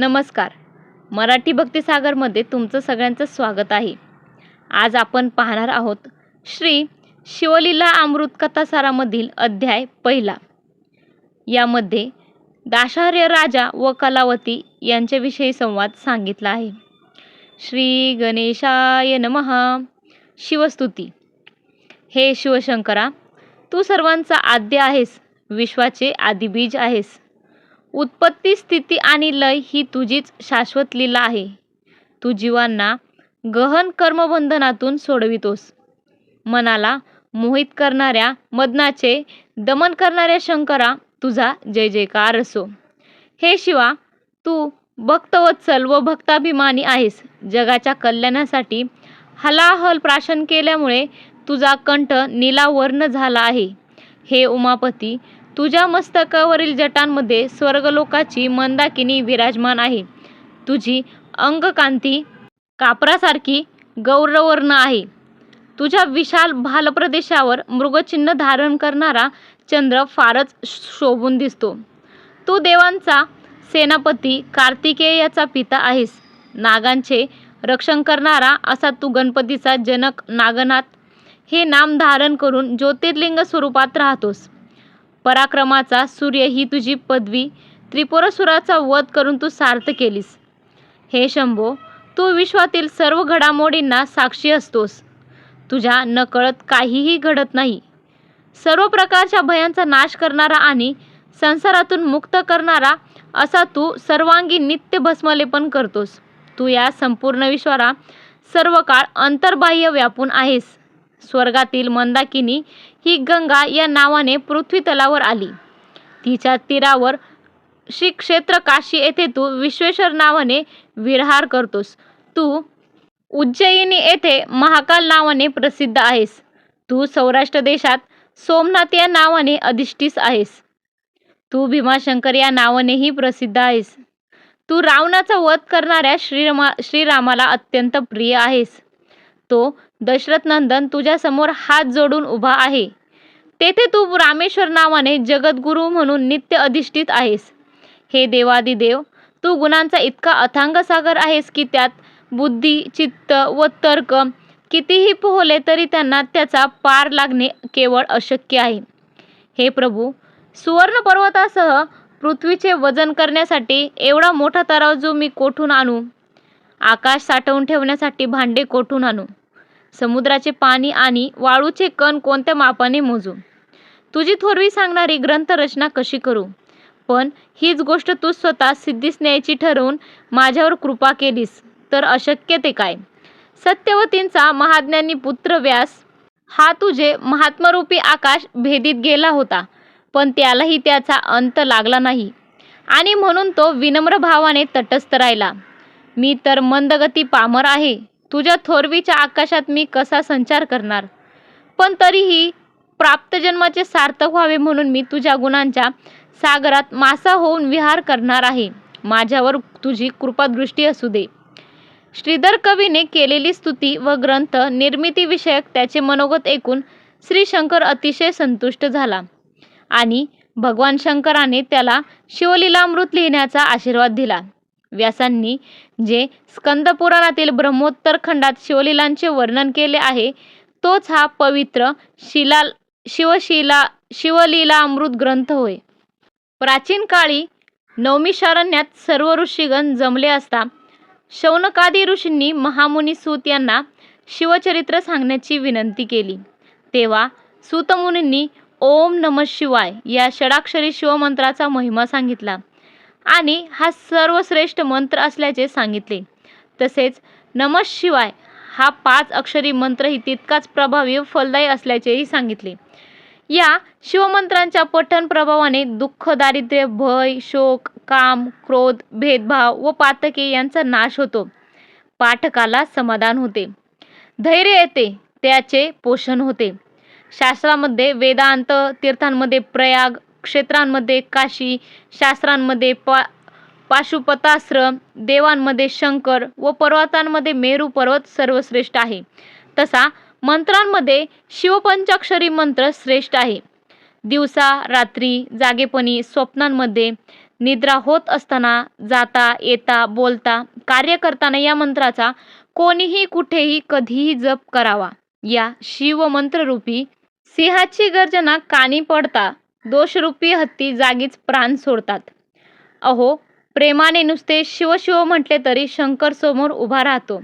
नमस्कार. मराठी भक्तिसागरमध्ये तुमचं सगळ्यांचं स्वागत आहे. आज आपण पाहणार आहोत श्री शिवलीला अमृत कथासारामधील अध्याय पहिला. यामध्ये दाशार्य राजा व कलावती यांच्याविषयी संवाद सांगितला आहे. श्री गणेशाय नमहा शिवस्तुती. हे शिवशंकरा तू सर्वांचा आद्य आहेस विश्वाचे आदिबीज आहेस. उत्पत्ती स्थिती आणि लय ही तुझीच शाश्वत लीला आहे. तू जीवांना गहन कर्मबंधनातून सोडवितोस. मनाला मोहित करणाऱ्या मदनाचे दमन करणाऱ्या शंकरा तुझा जय जयकार असो. हे शिवा तू भक्तवत्सल व भक्ताभिमानी आहेस. जगाच्या कल्याणासाठी हलाहल प्राशन केल्यामुळे तुझा कंठ नीलावर्ण झाला आहे. हे उमापती तुझ्या मस्तकावरील जटांमध्ये स्वर्गलोकाची मंदाकिनी विराजमान आहे. तुझी अंगकांती कापरासारखी गौरवर्ण आहे. तुझ्या विशाल भालप्रदेशावर मृगचिन्ह धारण करणारा चंद्र फारच शोभून दिसतो. तू देवांचा सेनापती कार्तिकेयाचा पिता आहेस. नागांचे रक्षण करणारा असा तू गणपतीचा जनक नागनाथ हे नाम धारण करून ज्योतिर्लिंग स्वरूपात राहतोस. पराक्रमाचा सूर्य ही तुझी पदवी. त्रिपुरसुराचा वध करून तू सार्थ केलीस. हे शंभो तू विश्वातील सर्व घडामोडींना साक्षी असतोस. तुझ्या नकळत काहीही घडत नाही. सर्व प्रकारच्या भयांचा नाश करणारा आणि संसारातून मुक्त करणारा असा तू सर्वांगी नित्य भस्मलेपन करतोस. तू या संपूर्ण विश्वाला सर्व काळ अंतर्बाह्य व्यापून आहेस. स्वर्गातील मंदाकिनी ही गंगा या नावाने पृथ्वी तलावर आली. तिच्या तीरावर श्री क्षेत्र काशी येथे तू विश्वेश्वर नावाने विरहार करतोस. तू उज्जयिनी येथे महाकाल नावाने प्रसिद्ध आहेस. तू सौराष्ट्र देशात सोमनाथ या नावाने अधिष्ठीस आहेस. तू भीमाशंकर या नावानेही प्रसिद्ध आहेस. तू रावणाचा वध करणाऱ्या श्रीरमा श्रीरामाला अत्यंत प्रिय आहेस. तो दशरथ नंदन तुझ्यासमोर हात जोडून उभा आहे. तेथे तू रामेश्वर नावाने जगद्गुरू म्हणून नित्य अधिष्ठित आहेस. हे देवादिदेव तू गुणांचा इतका अथांग सागर आहेस की त्यात बुद्धी चित्त व तर्क कितीही पोहले तरी त्यांना त्याचा पार लागणे केवळ अशक्य आहे. हे प्रभू सुवर्ण पर्वतासह पृथ्वीचे वजन करण्यासाठी एवढा मोठा तराजू मी कोठून आणू? आकाश साठवून ठेवण्यासाठी भांडे कोठून आणू? समुद्राचे पाणी आणि वाळूचे कण कोणत्या मापाने मोजू? तुझी थोरवी सांगणारी ग्रंथरचना कशी करू? पण हीच गोष्ट तू स्वतः सिद्धीस न्यायची ठरवून माझ्यावर कृपा केलीस तर अशक्य ते काय? सत्यवतींचा महाज्ञानी पुत्र व्यास हा तुझे महात्मरूपी आकाश भेदीत गेला होता पण त्यालाही त्याचा अंत लागला नाही. आणि म्हणून तो विनम्र भावाने तटस्थ राहिला. मी तर मंदगती पामर आहे. तुझ्या थोरवीच्या आकाशात मी कसा संचार करणार? पण तरीही प्राप्त जन्माचे सार्थक व्हावे म्हणून मी तुझ्या गुणांच्या सागरात मासा होऊन विहार करणार आहे. माझ्यावर तुझी कृपादृष्टी असू दे. श्रीधर कवीने केलेली स्तुती व ग्रंथ निर्मितीविषयक त्याचे मनोगत ऐकून श्री शंकर अतिशय संतुष्ट झाला. आणि भगवान शंकराने त्याला शिवलीलामृत लिहिण्याचा आशीर्वाद दिला. व्यासांनी जे स्कंदपुराणातील ब्रह्मोत्तर खंडात शिवलीलांचे वर्णन केले आहे तोच हा पवित्र शिला शिवशिला शिवलीला अमृत ग्रंथ होय. प्राचीन काळी नवमीशारण्यात सर्व ऋषीगण जमले असता शौनकादी ऋषींनी महामुनी सूत यांना शिवचरित्र सांगण्याची विनंती केली. तेव्हा सूतमुनींनी ओम नम शिवाय या षडाक्षरी शिवमंत्राचा महिमा सांगितला. आणि हा सर्वश्रेष्ठ मंत्र असल्याचे सांगितले. तसेच नमः शिवाय हा पाच अक्षरी मंत्रही तितकाच प्रभावी व फलदायी असल्याचेही सांगितले. या शिवमंत्रांच्या पठण प्रभावाने दुःख दारिद्र्य भय शोक काम क्रोध भेदभाव व पातके यांचा नाश होतो. पाठकाला समाधान होते. धैर्य येते त्याचे पोषण होते. शास्त्रामध्ये वेदांत तीर्थांमध्ये प्रयाग क्षेत्रांमध्ये काशी शास्त्रांमध्ये पा पाशुपताश्रम देवांमध्ये शंकर व पर्वतांमध्ये मेरू पर्वत सर्वश्रेष्ठ आहे. तसा मंत्रांमध्ये शिवपंचाक्षरी मंत्र श्रेष्ठ आहे. दिवसा रात्री जागेपणी स्वप्नांमध्ये निद्रा होत असताना जाता येता बोलता कार्य करताना या मंत्राचा कोणीही कुठेही कधीही जप करावा. या शिवमंत्ररूपी सिंहाची गर्जना कानी पडता दोषरूपी हत्ती जागीच प्राण सोडतात. अहो प्रेमाने नुसते शिवशिव म्हटले तरी शंकर समोर उभा राहतो.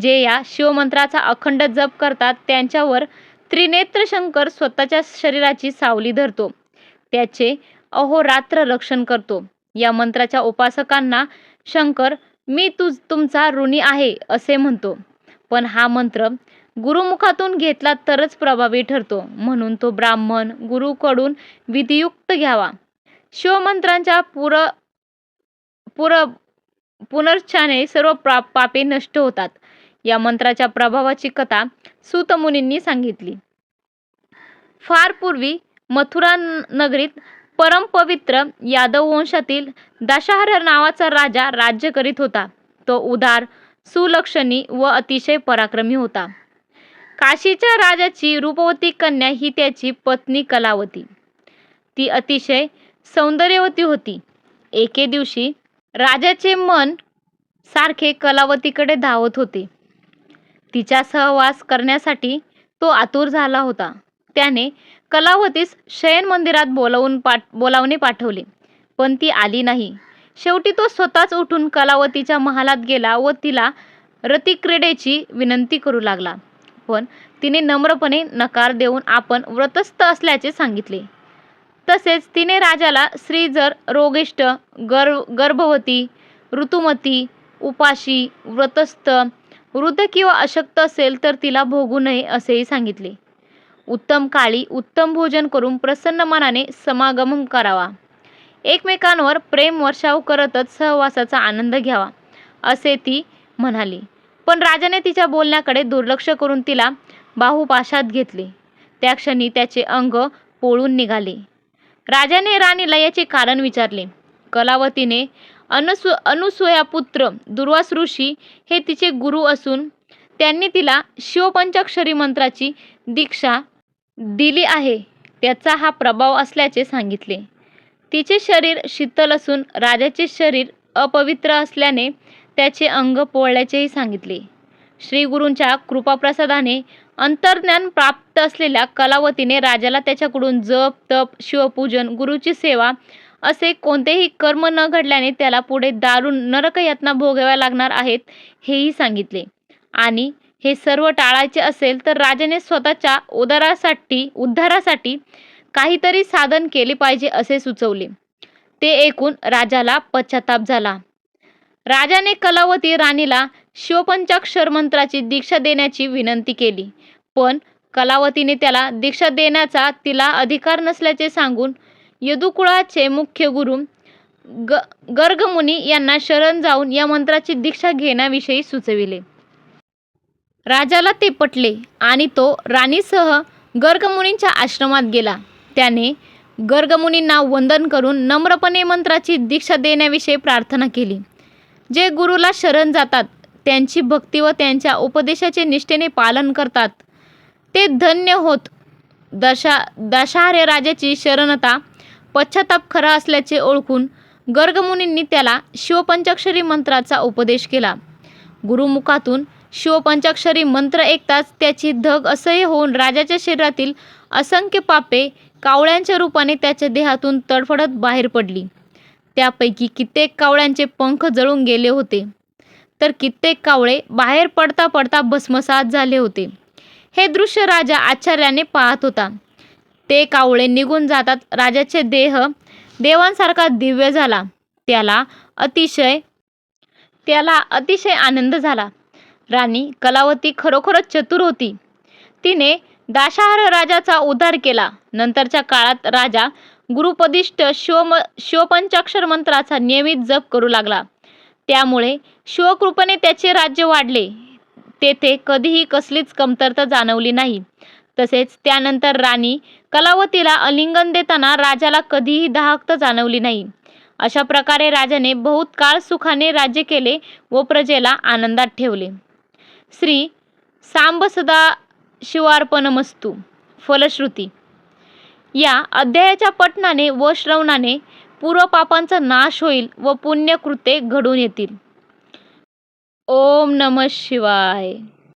जे या शिवमंत्राचा अखंड जप करतात त्यांच्यावर त्रिनेत्र शंकर स्वतःच्या शरीराची सावली धरतो. त्याचे अहोरात्र रक्षण करतो. या मंत्राच्या उपासकांना शंकर मी तुझ तुमचा ऋणी आहे असे म्हणतो. पण हा मंत्र गुरुमुखातून घेतला तरच प्रभावी ठरतो म्हणून तो ब्राह्मण गुरुकडून विधियुक्त घ्यावा. शिवमंत्रांच्या पुर पुर पुनर्च्छाने सर्व प्रा पापे नष्ट होतात. या मंत्राच्या प्रभावाची कथा सुतमुनींनी सांगितली. फार पूर्वी मथुरा नगरीत परमपवित्र यादव वंशातील दशाहर नावाचा राजा राज्य करीत होता. तो उदार सुलक्षणी व अतिशय पराक्रमी होता. काशीच्या राजाची रूपवती कन्या ही त्याची पत्नी कलावती. ती अतिशय सौंदर्यवती होती. एके दिवशी राजाचे मन सारखे कलावतीकडे धावत होते. तिचा सहवास करण्यासाठी तो आतुर झाला होता. त्याने कलावतीस शयन मंदिरात बोलावून पाठ बोलावणे पाठवले. पण ती आली नाही. शेवटी तो स्वतःच उठून कलावतीच्या महालात गेला व तिला रतिक्रीडेची विनंती करू लागला. पण तिने नम्रपणे नकार देऊन आपण व्रतस्थ असल्याचे सांगितले. तसेच तिने राजाला श्रीजर जर रोगिष्ट गर्भ गर्भवती ऋतुमती उपाशी व्रतस्थ वृद्ध किंवा अशक्त असेल तर तिला भोगू नये असेही सांगितले. उत्तम काळी उत्तम भोजन करून प्रसन्न मनाने समागम करावा. एकमेकांवर प्रेम वर्षाव करतच सहवासाचा आनंद घ्यावा असे ती म्हणाली. पण राजाने तिच्या बोलण्याकडे दुर्लक्ष करून तिला बाहुपाशात घेतले. त्या क्षणी त्याचे अंग पोळून निघाले. राजाने राणीला याचे कारण विचारले. कलावतीने अनुसु अनुसूया पुत्र दुर्वास ऋषी हे तिचे गुरु असून त्यांनी तिला शिवपंचाक्षरी मंत्राची दीक्षा दिली आहे. त्याचा हा प्रभाव असल्याचे सांगितले. तिचे शरीर शीतल असून राजाचे शरीर अपवित्र असल्याने त्याचे अंग पोळल्याचेही सांगितले. श्री गुरूंच्या कृपाप्रसादाने अंतर्ज्ञान प्राप्त असलेल्या कलावतीने राजाला त्याच्याकडून जप तप शिवपूजन गुरुची सेवा असे कोणतेही कर्म न घडल्याने त्याला पुढे दारुण नरकयातना भोगाव्या लागणार आहेत हेही सांगितले. आणि हे सर्व टाळायचे असेल तर राजाने स्वतःच्या उदारासाठी उद्धारासाठी काहीतरी साधन केले पाहिजे असे सुचवले. ते ऐकून राजाला पश्चाताप झाला. राजाने कलावती राणीला शिवपंचाक्षर मंत्राची दीक्षा देण्याची विनंती केली. पण कलावतीने त्याला दीक्षा देण्याचा तिला अधिकार नसल्याचे सांगून यदुकुळाचे मुख्य गुरु ग गर्गमुनी यांना शरण जाऊन या मंत्राची दीक्षा घेण्याविषयी सुचविले. राजाला ते पटले आणि तो राणीसह गर्गमुनींच्या आश्रमात गेला. त्याने गर्गमुनींना वंदन करून नम्रपणे मंत्राची दीक्षा देण्याविषयी प्रार्थना केली. जे गुरुला शरण जातात त्यांची भक्ती व त्यांच्या उपदेशाचे निष्ठेने पालन करतात. ते धन्य होत. दशा दशार्य राजाची शरणता पश्चाताप खरा असल्याचे ओळखून गर्गमुनींनी त्याला शिवपंचाक्षरी मंत्राचा उपदेश केला. गुरुमुखातून शिवपंचाक्षरी मंत्र ऐकताच त्याची धग असह्य होऊन राजाच्या शरीरातील असंख्य पापे कावळ्यांच्या रूपाने त्याच्या देहातून तडफडत बाहेर पडली. त्यापैकी कित्येक कावळ्यांचे पंख जळून गेले होते. तर कित्येक कावळे बाहेर पडता पडता भस्मसात झाले होते. हे दृश्य राजा आश्चर्याने पाहत होता. ते कावळे निघून जातात. राजाचे देह देवांसारखा दिव्य झाला. त्याला अतिशय त्याला अतिशय आनंद झाला. राणी कलावती खरोखरच चतुर होती. तिने दाशाहार राजाचा उद्धार केला. नंतरच्या काळात राजा गुरुपदिष्ट शिवम शिवपंचाक्षर मंत्राचा नियमित जप करू लागला. त्यामुळे शिवकृपेने त्याचे राज्य वाढले. तेथे कधीही कसलीच कमतरता जाणवली नाही. तसेच त्यानंतर राणी कलावतीला अलिंगन देताना राजाला कधीही दाहकता जाणवली नाही. अशा प्रकारे राजाने बहुत काळ सुखाने राज्य केले व प्रजेला आनंदात ठेवले. श्री सांब सदा शिवार्पणमस्तू. फलश्रुती. या अध्यायाच्या पठणाने व श्रवणाने पूर्वपापांचा नाश होईल व पुण्यकृते घडून येतील. ओम नम शिवाय.